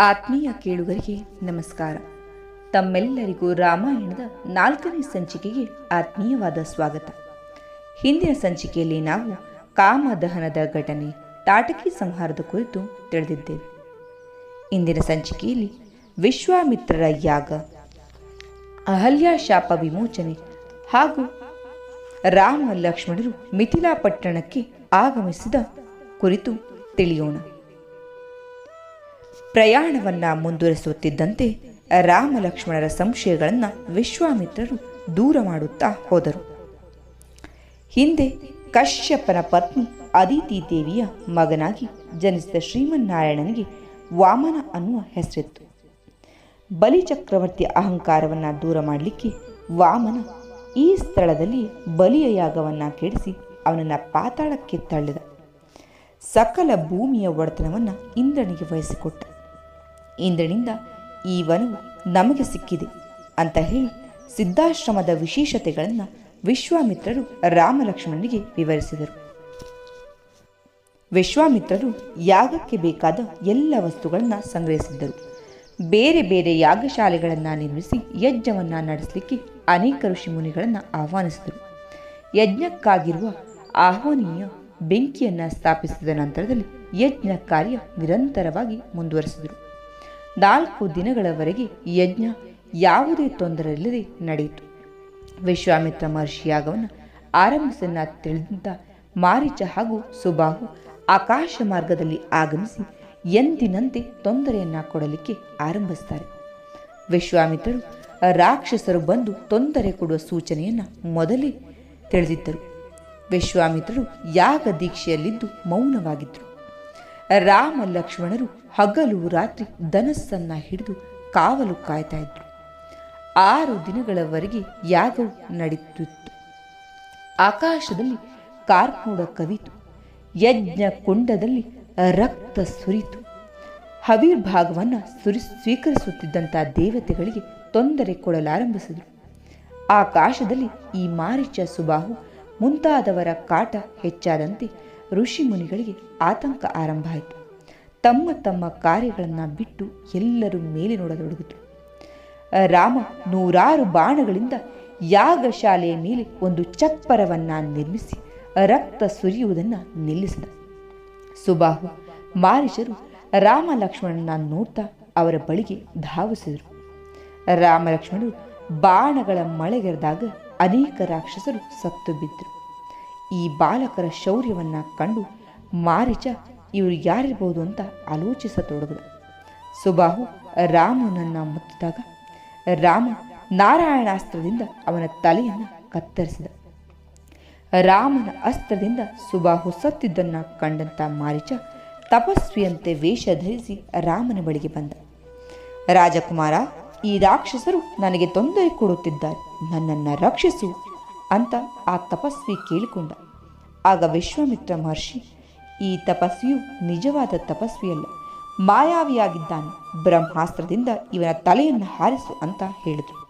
ಆತ್ಮೀಯ ಕೇಳುಗರಿಗೆ ನಮಸ್ಕಾರ. ತಮ್ಮೆಲ್ಲರಿಗೂ ರಾಮಾಯಣದ ನಾಲ್ಕನೇ ಸಂಚಿಕೆಗೆ ಆತ್ಮೀಯವಾದ ಸ್ವಾಗತ. ಹಿಂದಿನ ಸಂಚಿಕೆಯಲ್ಲಿ ನಾವು ಕಾಮದಹನದ ಘಟನೆ ತಾಟಕಿ ಸಂಹಾರದ ಕುರಿತು ತಿಳಿದಿದ್ದೇವೆ. ಇಂದಿನ ಸಂಚಿಕೆಯಲ್ಲಿ ವಿಶ್ವಾಮಿತ್ರರ ಯಾಗ, ಅಹಲ್ಯ ಶಾಪ ವಿಮೋಚನೆ ಹಾಗೂ ರಾಮ ಲಕ್ಷ್ಮಣರು ಮಿಥಿಲಾ ಪಟ್ಟಣಕ್ಕೆ ಆಗಮಿಸಿದ ಕುರಿತು ತಿಳಿಯೋಣ. ಪ್ರಯಾಣವನ್ನ ಮುಂದುವರಿಸುತ್ತಿದ್ದಂತೆ ರಾಮ ಲಕ್ಷ್ಮಣರ ಸಂಶಯಗಳನ್ನು ವಿಶ್ವಾಮಿತ್ರರು ದೂರ ಮಾಡುತ್ತಾ ಹೋದರು. ಹಿಂದೆ ಕಶ್ಯಪನ ಪತ್ನಿ ಅದಿತಿ ದೇವಿಯ ಮಗನಾಗಿ ಜನಿಸಿದ ಶ್ರೀಮನ್ನಾರಾಯಣನಿಗೆ ವಾಮನ ಅನ್ನುವ ಹೆಸರಿತ್ತು. ಬಲಿಚಕ್ರವರ್ತಿ ಅಹಂಕಾರವನ್ನು ದೂರ ಮಾಡಲಿಕ್ಕೆ ವಾಮನ ಈ ಸ್ಥಳದಲ್ಲಿ ಬಲಿಯ ಯಾಗವನ್ನು ಕೆಡಿಸಿ ಅವನನ್ನು ಪಾತಾಳಕ್ಕೆ ತಳ್ಳಿದ. ಸಕಲ ಭೂಮಿಯ ಒಡೆತನವನ್ನು ಇಂದ್ರನಿಗೆ ವಹಿಸಿಕೊಟ್ಟ. ಇಂದ್ರನಿಂದ ಈ ವನವು ನಮಗೆ ಸಿಕ್ಕಿದೆ ಅಂತ ಹೇಳಿ ಸಿದ್ಧಾಶ್ರಮದ ವಿಶೇಷತೆಗಳನ್ನು ವಿಶ್ವಾಮಿತ್ರರು ರಾಮಲಕ್ಷ್ಮಣನಿಗೆ ವಿವರಿಸಿದರು. ವಿಶ್ವಾಮಿತ್ರರು ಯಾಗಕ್ಕೆ ಬೇಕಾದ ಎಲ್ಲ ವಸ್ತುಗಳನ್ನು ಸಂಗ್ರಹಿಸಿದ್ದರು. ಬೇರೆ ಬೇರೆ ಯಾಗಶಾಲೆಗಳನ್ನು ನಿರ್ಮಿಸಿ ಯಜ್ಞವನ್ನು ನಡೆಸಲಿಕ್ಕೆ ಅನೇಕ ಋಷಿಮುನಿಗಳನ್ನು ಆಹ್ವಾನಿಸಿದರು. ಯಜ್ಞಕ್ಕಾಗಿರುವ ಆಹ್ವಾನೀಯ ಬೆಂಕಿಯನ್ನು ಸ್ಥಾಪಿಸಿದ ನಂತರದಲ್ಲಿ ಯಜ್ಞ ಕಾರ್ಯ ನಿರಂತರವಾಗಿ ಮುಂದುವರೆಸಿದರು. ನಾಲ್ಕು ದಿನಗಳವರೆಗೆ ಯಜ್ಞ ಯಾವುದೇ ತೊಂದರೆ ಇಲ್ಲದೆ ನಡೆಯಿತು. ವಿಶ್ವಾಮಿತ್ರ ಮಹರ್ಷಿ ಯಾಗವನ್ನು ಆರಂಭಿಸನ್ನ ತಿಳಿದಂತ ಮಾರೀಚ ಹಾಗೂ ಸುಬಾಹು ಆಕಾಶ ಮಾರ್ಗದಲ್ಲಿ ಆಗಮಿಸಿ ಎಂದಿನಂತೆ ತೊಂದರೆಯನ್ನ ಕೊಡಲಿಕ್ಕೆ ಆರಂಭಿಸ್ತಾರೆ. ವಿಶ್ವಾಮಿತ್ರರು ರಾಕ್ಷಸರು ಬಂದು ತೊಂದರೆ ಕೊಡುವ ಸೂಚನೆಯನ್ನು ಮೊದಲೇ ತಿಳಿದಿದ್ದರು. ವಿಶ್ವಾಮಿತ್ರರು ಯಾಗ ದೀಕ್ಷೆಯಲ್ಲಿದ್ದು ಮೌನವಾಗಿದ್ದರು. ರಾಮ ಲಕ್ಷ್ಮಣರು ಹಗಲು ರಾತ್ರಿ ಧನಸ್ಸನ್ನ ಹಿಡಿದು ಕಾವಲು ಕಾಯ್ತಾ ಇದ್ರು. ಆರು ದಿನಗಳವರೆಗೆ ಯಾಗವು ನಡೆಯುತ್ತಿತ್ತು ಆಕಾಶದಲ್ಲಿ ಕಾರ್ಮೋಡ ಕವಿತು, ಯಜ್ಞ ಕುಂಡದಲ್ಲಿ ರಕ್ತ ಸುರಿತು. ಹವಿರ್ಭಾಗವನ್ನು ಸುರಿ ಸ್ವೀಕರಿಸುತ್ತಿದ್ದಂಥ ದೇವತೆಗಳಿಗೆ ತೊಂದರೆ ಕೊಡಲಾರಂಭಿಸಿದರು. ಆಕಾಶದಲ್ಲಿ ಈ ಮಾರಿಚ ಸುಬಾಹು ಮುಂತಾದವರ ಕಾಟ ಹೆಚ್ಚಾದಂತೆ ಋಷಿಮುನಿಗಳಿಗೆ ಆತಂಕ ಆರಂಭ ಆಯಿತು. ತಮ್ಮ ತಮ್ಮ ಕಾರ್ಯಗಳನ್ನು ಬಿಟ್ಟು ಎಲ್ಲರೂ ಮೇಲೆ ನೋಡತೊಡಗಿದರು ರಾಮ ನೂರಾರು ಬಾಣಗಳಿಂದ ಯಾಗಶಾಲೆಯ ಮೇಲೆ ಒಂದು ಚಪ್ಪರವನ್ನು ನಿರ್ಮಿಸಿ ರಕ್ತ ಸುರಿಯುವುದನ್ನು ನಿಲ್ಲಿಸಿದ. ಸುಬಾಹು, ಮಾರಿಷರು ರಾಮ ಲಕ್ಷ್ಮಣನ ನೋಡ್ತಾ ಅವರ ಬಳಿಗೆ ಧಾವಿಸಿದರು. ರಾಮ ಲಕ್ಷ್ಮಣರು ಬಾಣಗಳ ಮಳೆಗೆರೆದಾಗ ಅನೇಕ ರಾಕ್ಷಸರು ಸತ್ತು ಬಿದ್ದರು ಈ ಬಾಲಕರ ಶೌರ್ಯವನ್ನು ಕಂಡು ಮಾರಿಚ ಇವರು ಯಾರಿರ್ಬೋದು ಅಂತ ಆಲೋಚಿಸತೊಡಗಿದ. ಸುಬಾಹು ರಾಮನನ್ನ ಮುತ್ತಿದಾಗ ರಾಮ ನಾರಾಯಣಾಸ್ತ್ರದಿಂದ ಅವನ ತಲೆಯನ್ನು ಕತ್ತರಿಸಿದ. ರಾಮನ ಅಸ್ತ್ರದಿಂದ ಸುಬಾಹು ಸತ್ತಿದ್ದನ್ನ ಕಂಡಂತ ಮಾರಿಚ ತಪಸ್ವಿಯಂತೆ ವೇಷ ಧರಿಸಿ ರಾಮನ ಬಳಿಗೆ ಬಂದ. ರಾಜಕುಮಾರ, ಈ ರಾಕ್ಷಸರು ನನಗೆ ತೊಂದರೆ ಕೊಡುತ್ತಿದ್ದಾರೆ. ನನ್ನನ್ನು ರಕ್ಷಿಸು. ಅಂತ ಆ ತಪಸ್ವಿ ಕೇಳಿಕೊಂಡ. ಆಗ ವಿಶ್ವಾಮಿತ್ರ ಮಹರ್ಷಿ, ಈ ತಪಸ್ವಿಯು ನಿಜವಾದ ತಪಸ್ವಿಯಲ್ಲ, ಮಾಯಾವಿಯಾಗಿದ್ದಾನೆ, ಬ್ರಹ್ಮಾಸ್ತ್ರದಿಂದ ಇವನ ತಲೆಯನ್ನು ಹಾರಿಸು ಅಂತ ಹೇಳಿದರು.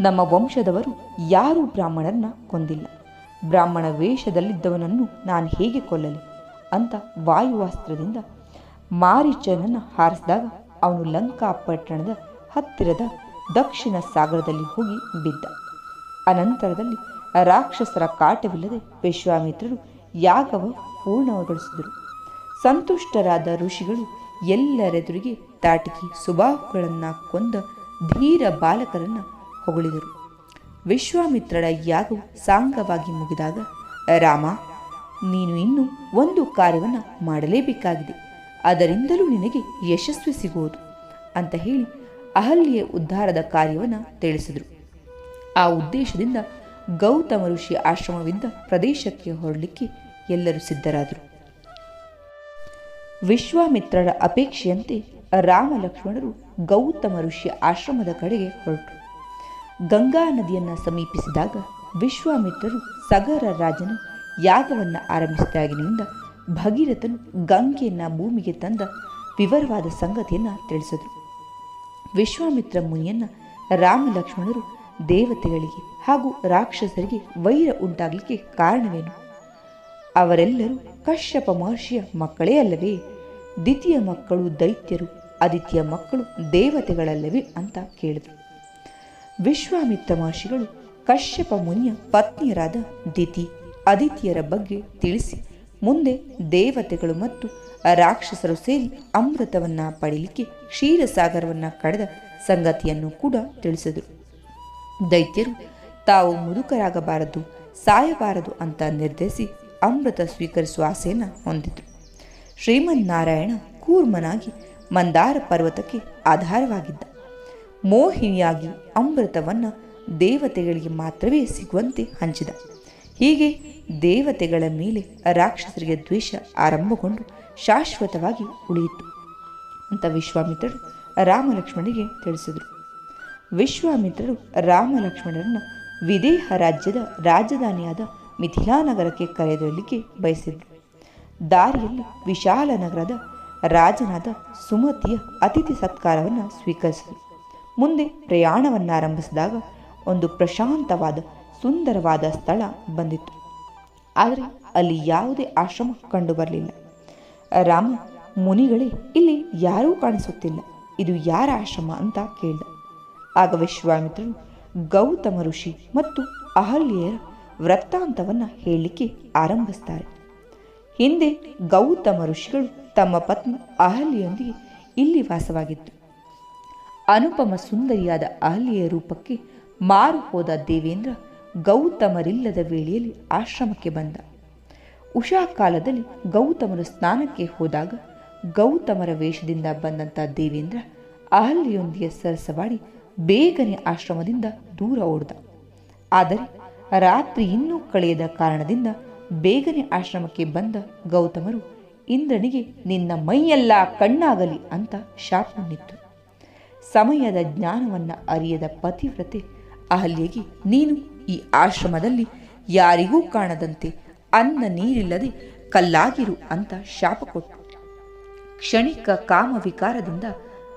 ನಮ್ಮ ವಂಶದವರು ಯಾರೂ ಬ್ರಾಹ್ಮಣರನ್ನ ಕೊಂದಿಲ್ಲ. ಬ್ರಾಹ್ಮಣ ವೇಷದಲ್ಲಿದ್ದವನನ್ನು ನಾನು ಹೇಗೆ ಕೊಲ್ಲಲಿ ಅಂತ ವಾಯುವಾಸ್ತ್ರದಿಂದ ಮಾರೀಚನನ್ನು ಹಾರಿಸಿದಾಗ ಅವನು ಲಂಕಾ ಪಟ್ಟಣದ ಹತ್ತಿರದ ದಕ್ಷಿಣ ಸಾಗರದಲ್ಲಿ ಹೋಗಿ ಬಿದ್ದ. ಅನಂತರದಲ್ಲಿ ರಾಕ್ಷಸರ ಕಾಟವಿಲ್ಲದೆ ವಿಶ್ವಾಮಿತ್ರರು ಯಾಗವ ಪೂರ್ಣಗೊಳಿಸಿದರು. ಸಂತುಷ್ಟರಾದ ಋಷಿಗಳು ಎಲ್ಲರೆದುರಿಗೆ ತಾಟಕಿ ಸುಬಾಹುಗಳನ್ನು ಕೊಂದ ಧೀರ ಬಾಲಕರನ್ನು ಹೊಗಳಿದರು. ವಿಶ್ವಾಮಿತ್ರರ ಯಾಗವು ಸಾಂಗವಾಗಿ ಮುಗಿದಾಗ, ರಾಮ, ನೀನು ಇನ್ನು ಒಂದು ಕಾರ್ಯವನ್ನು ಮಾಡಲೇಬೇಕಾಗಿದೆ. ಅದರಿಂದಲೂ ನಿನಗೆ ಯಶಸ್ವಿ ಸಿಗುವುದು ಅಂತ ಹೇಳಿ ಅಹಲ್ಯ ಉದ್ಧಾರದ ಕಾರ್ಯವನ್ನು ತಿಳಿಸಿದರು. ಆ ಉದ್ದೇಶದಿಂದ ಗೌತಮ ಋಷಿ ಆಶ್ರಮವಿದ್ದ ಪ್ರದೇಶಕ್ಕೆ ಹೊರಡಲಿಕ್ಕೆ ಎಲ್ಲರೂ ಸಿದ್ಧರಾದರು. ವಿಶ್ವಾಮಿತ್ರರ ಅಪೇಕ್ಷೆಯಂತೆ ರಾಮ ಲಕ್ಷ್ಮಣರು ಗೌತಮ ಋಷಿ ಆಶ್ರಮದ ಕಡೆಗೆ ಹೊರಟರು. ಗಂಗಾ ನದಿಯನ್ನು ಸಮೀಪಿಸಿದಾಗ ವಿಶ್ವಾಮಿತ್ರರು ಸಗರ ರಾಜನು ಯಾಗವನ್ನು ಆರಂಭಿಸಿದಾಗಿನಿಂದ ಭಗೀರಥನು ಗಂಗೆಯನ್ನು ಭೂಮಿಗೆ ತಂದ ವಿವರವಾದ ಸಂಗತಿಯನ್ನು ತಿಳಿಸಿದರು. ವಿಶ್ವಾಮಿತ್ರ ಮುನಿಯನ್ನ ರಾಮ ಲಕ್ಷ್ಮಣರು ದೇವತೆಗಳಿಗೆ ಹಾಗೂ ರಾಕ್ಷಸರಿಗೆ ವೈರ ಉಂಟಾಗಲಿಕ್ಕೆ ಕಾರಣವೇನು? ಅವರೆಲ್ಲರೂ ಕಶ್ಯಪ ಮಹರ್ಷಿಯ ಮಕ್ಕಳೇ ಅಲ್ಲವೇ? ದ್ವಿತೀಯ ಮಕ್ಕಳು ದೈತ್ಯರು ಅದಿತಿಯ ಮಕ್ಕಳು ದೇವತೆಗಳಲ್ಲವೇ ಅಂತ ಕೇಳಿದರು. ವಿಶ್ವಾಮಿತ್ರ ಮಹರ್ಷಿಗಳು ಕಶ್ಯಪ ಮುನಿಯ ಪತ್ನಿಯರಾದ ದಿತಿ ಅದಿತಿಯರ ಬಗ್ಗೆ ತಿಳಿಸಿ ಮುಂದೆ ದೇವತೆಗಳು ಮತ್ತು ರಾಕ್ಷಸರು ಸೇರಿ ಅಮೃತವನ್ನು ಪಡೀಲಿಕ್ಕೆ ಕ್ಷೀರಸಾಗರವನ್ನು ಕಳೆದ ಸಂಗತಿಯನ್ನು ಕೂಡ ತಿಳಿಸಿದರು. ದೈತ್ಯರು, ತಾವು ಮುದುಕರಾಗಬಾರದು, ಸಾಯಬಾರದು ಅಂತ ನಿರ್ಧರಿಸಿ ಅಮೃತ ಸ್ವೀಕರಿಸುವ ಆಸೆಯನ್ನು ಹೊಂದಿದ್ರು. ಶ್ರೀಮನ್ನಾರಾಯಣ ಕೂರ್ಮನಾಗಿ ಮಂದಾರ ಪರ್ವತಕ್ಕೆ ಆಧಾರವಾಗಿದ್ದ. ಮೋಹಿನಿಯಾಗಿ ಅಮೃತವನ್ನು ದೇವತೆಗಳಿಗೆ ಮಾತ್ರವೇ ಸಿಗುವಂತೆ ಹಂಚಿದ. ಹೀಗೆ ದೇವತೆಗಳ ಮೇಲೆ ರಾಕ್ಷಸರಿಗೆ ದ್ವೇಷ ಆರಂಭಗೊಂಡು ಶಾಶ್ವತವಾಗಿ ಉಳಿಯಿತು ಅಂತ ವಿಶ್ವಾಮಿತ್ರರು ರಾಮಲಕ್ಷ್ಮಣಿಗೆ ತಿಳಿಸಿದರು. ವಿಶ್ವಾಮಿತ್ರರು ರಾಮಲಕ್ಷ್ಮಣರನ್ನು ವಿದೇಹ ರಾಜ್ಯದ ರಾಜಧಾನಿಯಾದ ಮಿಥಿಲಾನಗರಕ್ಕೆ ಕರೆದೊಯ್ಯಲಿಕ್ಕೆ ಬಯಸಿದರು ದಾರಿಯಲ್ಲಿ ವಿಶಾಲ ನಗರದ ರಾಜನಾದ ಸುಮತಿಯ ಅತಿಥಿ ಸತ್ಕಾರವನ್ನು ಸ್ವೀಕರಿಸಿದರು. ಮುಂದೆ ಪ್ರಯಾಣವನ್ನಾರಂಭಿಸಿದಾಗ ಒಂದು ಪ್ರಶಾಂತವಾದ, ಸುಂದರವಾದ ಸ್ಥಳ ಬಂದಿತ್ತು. ಆದರೆ ಅಲ್ಲಿ ಯಾವುದೇ ಆಶ್ರಮ ಕಂಡುಬರಲಿಲ್ಲ. ರಾಮ, ಮುನಿಗಳೇ, ಇಲ್ಲಿ ಯಾರೂ ಕಾಣಿಸುತ್ತಿಲ್ಲ. ಇದು ಯಾರ ಆಶ್ರಮ ಅಂತ ಕೇಳಿದ. ಆಗ ವಿಶ್ವಾಮಿತ್ರನು ಗೌತಮ ಋಷಿ ಮತ್ತು ಅಹಲ್ಯೆಯರ ವೃತ್ತಾಂತವನ್ನು ಹೇಳಲಿಕ್ಕೆ ಆರಂಭಿಸ್ತಾರೆ. ಹಿಂದೆ ಗೌತಮ ಋಷಿಗಳು ತಮ್ಮ ಪತ್ನಿ ಅಹಲ್ಯೊಂದಿಗೆ ಇಲ್ಲಿ ವಾಸವಾಗಿತ್ತು ಅನುಪಮ ಸುಂದರಿಯಾದ ಅಹಲ್ಯೆಯ ರೂಪಕ್ಕೆ ಮಾರು ಹೋದ ದೇವೇಂದ್ರ ಗೌತಮರಿಲ್ಲದ ವೇಳೆಯಲ್ಲಿ ಆಶ್ರಮಕ್ಕೆ ಬಂದ. ಉಷಾ ಕಾಲದಲ್ಲಿ ಗೌತಮರು ಸ್ನಾನಕ್ಕೆ ಹೋದಾಗ ಗೌತಮರ ವೇಷದಿಂದ ಬಂದಂಥ ದೇವೇಂದ್ರ ಅಹಲ್ಯೊಂದಿಗೆ ಸರಸವಾಡಿ ಬೇಗನೆ ಆಶ್ರಮದಿಂದ ದೂರ ಓಡಿದ. ಆದರೆ ರಾತ್ರಿ ಇನ್ನೂ ಕಳೆಯದ ಕಾರಣದಿಂದ ಬೇಗನೆ ಆಶ್ರಮಕ್ಕೆ ಬಂದ ಗೌತಮರು, ಇಂದ್ರನಿಗೆ, ನಿನ್ನ ಮೈಯೆಲ್ಲ ಕಣ್ಣಾಗಲಿ ಅಂತ ಶಾಪವನ್ನಿತ್ತು ಸಮಯದ ಜ್ಞಾನವನ್ನ ಅರಿಯದ ಪತಿವ್ರತೆ, ಅಹಲ್ಯೆಗೆ ನೀನು ಈ ಆಶ್ರಮದಲ್ಲಿ ಯಾರಿಗೂ ಕಾಣದಂತೆ ಅನ್ನ ನೀರಿಲ್ಲದೆ ಕಲ್ಲಾಗಿರು ಅಂತ ಶಾಪ ಕೊಟ್ಟು ಕ್ಷಣಿಕ ಕಾಮವಿಕಾರದಿಂದ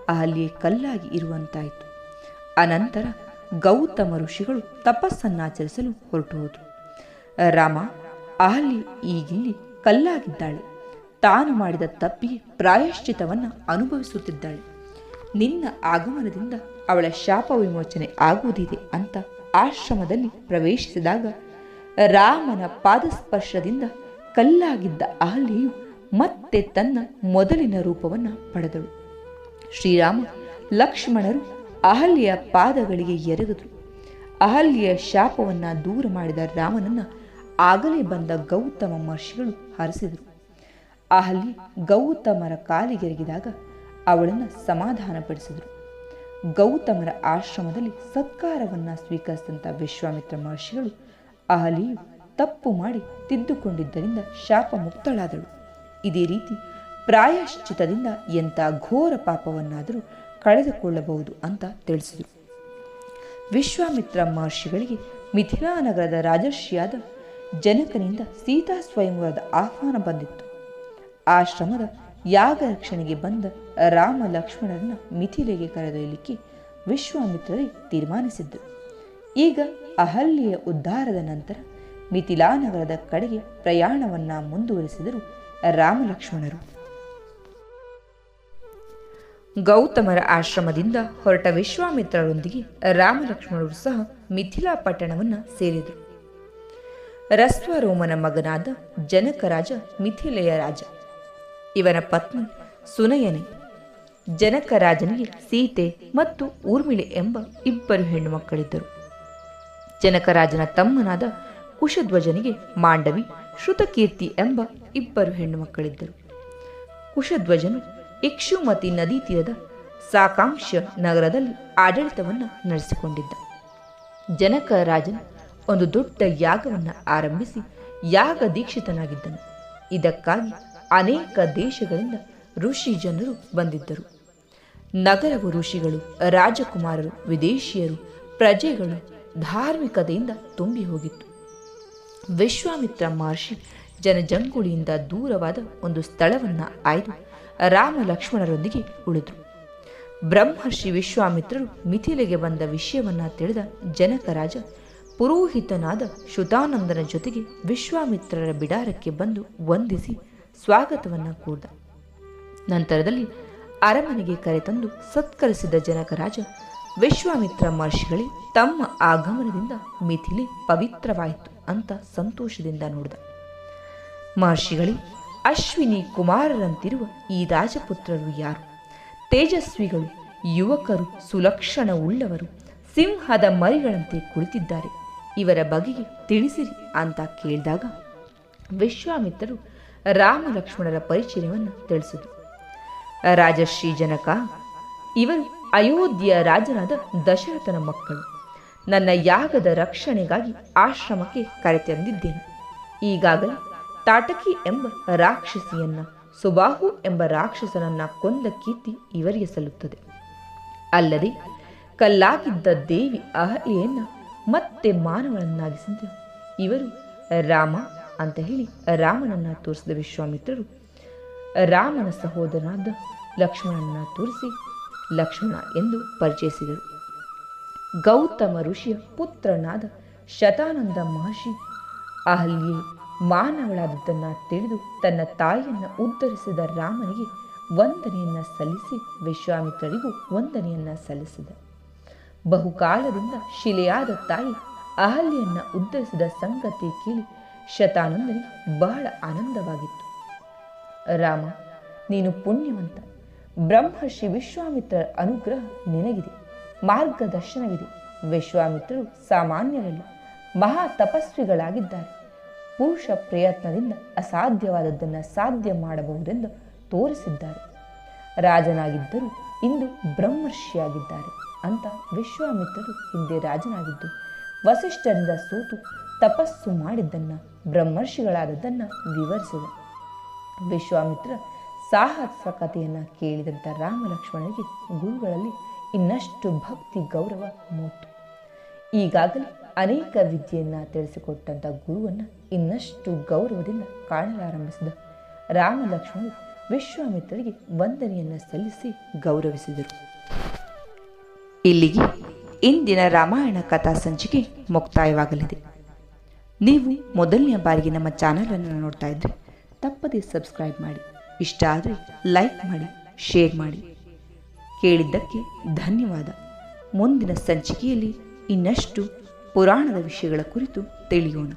ಅಹಲ್ಯೆ ಕಲ್ಲಾಗಿ ಇರುವಂತಾಯಿತು. ಅನಂತರ ಗೌತಮ ಋಷಿಗಳು ತಪಸ್ಸನ್ನಾಚರಿಸಲು ಹೊರಟು ಹೋದರು ರಾಮ ಅಹಲಿ ಈಗಿಲ್ಲಿ ಕಲ್ಲಾಗಿದ್ದಾಳೆ. ತಾನು ಮಾಡಿದ ತಪ್ಪಿಗೆ ಪ್ರಾಯಶ್ಚಿತವನ್ನು ಅನುಭವಿಸುತ್ತಿದ್ದಾಳೆ. ನಿನ್ನ ಆಗಮನದಿಂದ ಅವಳ ಶಾಪ ವಿಮೋಚನೆ ಆಗುವುದಿದೆ ಅಂತ ಆಶ್ರಮದಲ್ಲಿ ಪ್ರವೇಶಿಸಿದಾಗ ರಾಮನ ಪಾದಸ್ಪರ್ಶದಿಂದ ಕಲ್ಲಾಗಿದ್ದ ಅಹಲಿಯು ಮತ್ತೆ ತನ್ನ ಮೊದಲಿನ ರೂಪವನ್ನು ಪಡೆದಳು. ಶ್ರೀರಾಮ ಲಕ್ಷ್ಮಣರು ಅಹಲ್ಯೆಯ ಪಾದಗಳಿಗೆ ಎರಗಿದ್ರು ಅಹಲ್ಯ ಶಾಪವನ್ನ ದೂರ ಮಾಡಿದ ರಾಮನನ್ನ ಆಗಲೇ ಬಂದ ಗೌತಮ ಮಹರ್ಷಿಗಳು ಹರಿಸಿದರು. ಅಹಲ್ಯ ಗೌತಮರ ಕಾಲಿಗೆರಗಿದಾಗ ಅವಳನ್ನು ಸಮಾಧಾನಪಡಿಸಿದರು. ಗೌತಮರ ಆಶ್ರಮದಲ್ಲಿ ಸತ್ಕಾರವನ್ನ ಸ್ವೀಕರಿಸಿದಂಥ ವಿಶ್ವಾಮಿತ್ರ ಮಹರ್ಷಿಗಳು ಅಹಲಿಯು ತಪ್ಪು ಮಾಡಿ ತಿದ್ದುಕೊಂಡಿದ್ದರಿಂದ ಶಾಪ ಮುಕ್ತಳಾದಳು ಇದೇ ರೀತಿ ಪ್ರಾಯಶ್ಚಿತದಿಂದ ಎಂಥ ಘೋರ ಪಾಪವನ್ನಾದರೂ ಕಳೆದುಕೊಳ್ಳಬಹುದು ಅಂತ ತಿಳಿಸಿದರು. ವಿಶ್ವಾಮಿತ್ರ ಮಹರ್ಷಿಗಳಿಗೆ ಮಿಥಿಲಾ ನಗರದ ರಾಜರ್ಷಿಯಾದ ಜನಕನಿಂದ ಸೀತಾ ಸ್ವಯಂವರದ ಆಹ್ವಾನ ಬಂದಿತ್ತು. ಆಶ್ರಮದ ಯಾಗ ರಕ್ಷಣೆಗೆ ಬಂದ ರಾಮ ಲಕ್ಷ್ಮಣರನ್ನ ಮಿಥಿಲೆಗೆ ಕರೆದೊಯ್ಯಲಿಕ್ಕೆ ವಿಶ್ವಾಮಿತ್ರರೇ ತೀರ್ಮಾನಿಸಿದ್ದರು. ಈಗ ಅಹಲ್ಯೆಯ ಉದ್ಧಾರದ ನಂತರ ಮಿಥಿಲಾನಗರದ ಕಡೆಗೆ ಪ್ರಯಾಣವನ್ನ ಮುಂದುವರಿಸಿದರು ರಾಮಲಕ್ಷ್ಮಣರು ಗೌತಮರ ಆಶ್ರಮದಿಂದ ಹೊರಟ ವಿಶ್ವಾಮಿತ್ರರೊಂದಿಗೆ ರಾಮಲಕ್ಷ್ಮಣರು ಸಹ ಮಿಥಿಲಾ ಪಟ್ಟಣವನ್ನು ಸೇರಿದರು. ರಸ್ವರೋಮನ ಮಗನಾದ ಜನಕರಾಜ ಮಿಥಿಲೆಯ ರಾಜ. ಇವನ ಪತ್ನಿ ಸುನಯನೆ. ಜನಕರಾಜನಿಗೆ ಸೀತೆ ಮತ್ತು ಊರ್ಮಿಳೆ ಎಂಬ ಇಬ್ಬರು ಹೆಣ್ಣು ಮಕ್ಕಳಿದ್ದರು. ಜನಕರಾಜನ ತಮ್ಮನಾದ ಕುಶಧ್ವಜನಿಗೆ ಮಾಂಡವಿ, ಶ್ರುತಕೀರ್ತಿ ಎಂಬ ಇಬ್ಬರು ಹೆಣ್ಣು ಮಕ್ಕಳಿದ್ದರು. ಕುಶಧ್ವಜನು ಇಕ್ಷುಮತಿ ನದಿ ತೀರದ ಸಾಕಾಂಕ್ಷ ನಗರದಲ್ಲಿ ಆಡಳಿತವನ್ನು ನಡೆಸಿಕೊಂಡಿದ್ದ. ಜನಕ ರಾಜನು ಒಂದು ದೊಡ್ಡ ಯಾಗವನ್ನು ಆರಂಭಿಸಿ ಯಾಗ ದೀಕ್ಷಿತನಾಗಿದ್ದನು. ಇದಕ್ಕಾಗಿ ಅನೇಕ ದೇಶಗಳಿಂದ ಋಷಿ ಜನರು ಬಂದಿದ್ದರು. ನಗರವು ಋಷಿಗಳು, ರಾಜಕುಮಾರರು, ವಿದೇಶಿಯರು, ಪ್ರಜೆಗಳು ಧಾರ್ಮಿಕತೆಯಿಂದ ತುಂಬಿ ಹೋಗಿತ್ತು. ವಿಶ್ವಾಮಿತ್ರ ಮಹರ್ಷಿ ಜನಜಂಗುಳಿಯಿಂದ ದೂರವಾದ ಒಂದು ಸ್ಥಳವನ್ನು ಆಯ್ದು ರಾಮ ಲಕ್ಷ್ಮಣರೊಂದಿಗೆ ಉಳಿದರು. ಬ್ರಹ್ಮರ್ಷಿ ವಿಶ್ವಾಮಿತ್ರರು ಮಿಥಿಲೆಗೆ ಬಂದ ವಿಷಯವನ್ನ ತಿಳಿದ ಜನಕರಾಜ ಪುರೋಹಿತನಾದ ಶುತಾನಂದನ ಜೊತೆಗೆ ವಿಶ್ವಾಮಿತ್ರರ ಬಿಡಾರಕ್ಕೆ ಬಂದು ವಂದಿಸಿ ಸ್ವಾಗತವನ್ನು ಕೋರಿದ ನಂತರದಲ್ಲಿ ಅರಮನೆಗೆ ಕರೆತಂದು ಸತ್ಕರಿಸಿದ ಜನಕರಾಜ ವಿಶ್ವಾಮಿತ್ರ ಮಹರ್ಷಿಗಳೇ ತಮ್ಮ ಆಗಮನದಿಂದ ಮಿಥಿಲೆ ಪವಿತ್ರವಾಯಿತು ಅಂತ ಸಂತೋಷದಿಂದ ನೋಡಿದ. ಮಹರ್ಷಿಗಳೇ ಅಶ್ವಿನಿ ಕುಮಾರರಂತಿರುವ ಈ ರಾಜಪುತ್ರರು ಯಾರು? ತೇಜಸ್ವಿಗಳು, ಯುವಕರು, ಸುಲಕ್ಷಣವುಳ್ಳವರು, ಸಿಂಹದ ಮರಿಗಳಂತೆ ಕುಳಿತಿದ್ದಾರೆ. ಇವರ ಬಗೆಗೆ ತಿಳಿಸಿರಿ ಅಂತ ಕೇಳಿದಾಗ ವಿಶ್ವಾಮಿತ್ರರು ರಾಮ ಲಕ್ಷ್ಮಣರ ಪರಿಚಯವನ್ನು ತಿಳಿಸಿದರು. ರಾಜಶ್ರೀ ಜನಕ ಇವರು ಅಯೋಧ್ಯೆಯ ರಾಜನಾದ ದಶರಥನ ಮಕ್ಕಳು. ನನ್ನ ಯಾಗದ ರಕ್ಷಣೆಗಾಗಿ ಆಶ್ರಮಕ್ಕೆ ಕರೆತಂದಿದ್ದೇನೆ. ಈಗಾಗಲೇ ತಾಟಕಿ ಎಂಬ ರಾಕ್ಷಸಿಯನ್ನ, ಸುಬಾಹು ಎಂಬ ರಾಕ್ಷಸನನ್ನ ಕೊಂದ ಕೀರ್ತಿ ಇವರಿಗೆ ಸಲ್ಲುತ್ತದೆ. ಅಲ್ಲದೆ ಕಲ್ಲಾಗಿದ್ದ ದೇವಿ ಅಹಲಿಯನ್ನ ಮತ್ತೆ ಮಾನವನನ್ನಾಗಿಸಿದ ಇವರು ರಾಮ ಅಂತ ಹೇಳಿ ರಾಮನನ್ನ ತೋರಿಸಿದ ವಿಶ್ವಾಮಿತ್ರರು ರಾಮನ ಸಹೋದರನಾದ ಲಕ್ಷ್ಮಣನನ್ನ ತೋರಿಸಿ ಲಕ್ಷ್ಮಣ ಎಂದು ಪರಿಚಯಿಸಿದರು. ಗೌತಮ ಋಷಿಯ ಪುತ್ರನಾದ ಶತಾನಂದ ಮಹರ್ಷಿ ಅಹಲ್ಯೆ ಮಾನವಳಾದದ್ದನ್ನ ತಿಳಿದು ತನ್ನ ತಾಯಿಯನ್ನು ಉದ್ಧರಿಸಿದ ರಾಮನಿಗೆ ವಂದನೆಯನ್ನ ಸಲ್ಲಿಸಿ ವಿಶ್ವಾಮಿತ್ರರಿಗೂ ವಂದನೆಯನ್ನ ಸಲ್ಲಿಸಿದ. ಬಹುಕಾಲದಿಂದ ಶಿಲೆಯಾದ ತಾಯಿ ಅಹಲ್ಯನ್ನ ಉದ್ಧರಿಸಿದ ಸಂಗತಿ ಕೇಳಿ ಶತಾನಂದನಿಗೆ ಬಹಳ ಆನಂದವಾಗಿತ್ತು. ರಾಮ, ನೀನು ಪುಣ್ಯವಂತ. ಬ್ರಹ್ಮರ್ಷಿ ವಿಶ್ವಾಮಿತ್ರರ ಅನುಗ್ರಹ ನಿನಗಿದೆ. ಮಾರ್ಗದರ್ಶನವಿದೆ. ವಿಶ್ವಾಮಿತ್ರರು ಸಾಮಾನ್ಯರಲ್ಲ ಮಹಾ ತಪಸ್ವಿಗಳಾಗಿದ್ದಾರೆ. ಪುರುಷ ಪ್ರಯತ್ನದಿಂದ ಅಸಾಧ್ಯವಾದದ್ದನ್ನು ಸಾಧ್ಯ ಮಾಡಬಹುದೆಂದು ತೋರಿಸಿದ್ದಾರೆ. ರಾಜನಾಗಿದ್ದರೂ ಇಂದು ಬ್ರಹ್ಮರ್ಷಿಯಾಗಿದ್ದಾರೆ ಅಂತ ವಿಶ್ವಾಮಿತ್ರರು ಹಿಂದೆ ರಾಜನಾಗಿದ್ದು, ವಸಿಷ್ಠರಿಂದ ಸೋತು ತಪಸ್ಸು ಮಾಡಿದ್ದನ್ನು ಬ್ರಹ್ಮರ್ಷಿಗಳಾದದ್ದನ್ನು ವಿವರಿಸಿದ. ವಿಶ್ವಾಮಿತ್ರ ಸಾಹಸ ಕಥೆಯನ್ನು ಕೇಳಿದಂಥ ರಾಮ ಲಕ್ಷ್ಮಣರಿಗೆ ಗುರುಗಳಲ್ಲಿ ಇನ್ನಷ್ಟು ಭಕ್ತಿ ಗೌರವ ಮೂತು ಈಗಾಗಲೇ ಅನೇಕ ವಿದ್ಯೆಯನ್ನು ತಿಳಿಸಿಕೊಟ್ಟಂಥ ಗುರುವನ್ನು ಇನ್ನಷ್ಟು ಗೌರವದಿಂದ ಕಾಣಲಾರಂಭಿಸಿದ ರಾಮ ಲಕ್ಷ್ಮಣರು ವಿಶ್ವಾಮಿತ್ರರಿಗೆ ವಂದನೆಯನ್ನು ಸಲ್ಲಿಸಿ ಗೌರವಿಸಿದರು. ಇಲ್ಲಿಗೆ ಇಂದಿನ ರಾಮಾಯಣ ಕಥಾ ಸಂಚಿಕೆ ಮುಕ್ತಾಯವಾಗಲಿದೆ. ನೀವು ಮೊದಲನೇ ಬಾರಿಗೆ ನಮ್ಮ ಚಾನಲನ್ನು ನೋಡ್ತಾ ಇದ್ದರೆ ತಪ್ಪದೇ ಸಬ್ಸ್ಕ್ರೈಬ್ ಮಾಡಿ, ಇಷ್ಟ ಆದರೆ ಲೈಕ್ ಮಾಡಿ, ಶೇರ್ ಮಾಡಿ. ಕೇಳಿದ್ದಕ್ಕೆ ಧನ್ಯವಾದ. ಮುಂದಿನ ಸಂಚಿಕೆಯಲ್ಲಿ ಇನ್ನಷ್ಟು ಪುರಾಣದ ವಿಷಯಗಳ ಕುರಿತು ತಿಳಿಯೋಣ.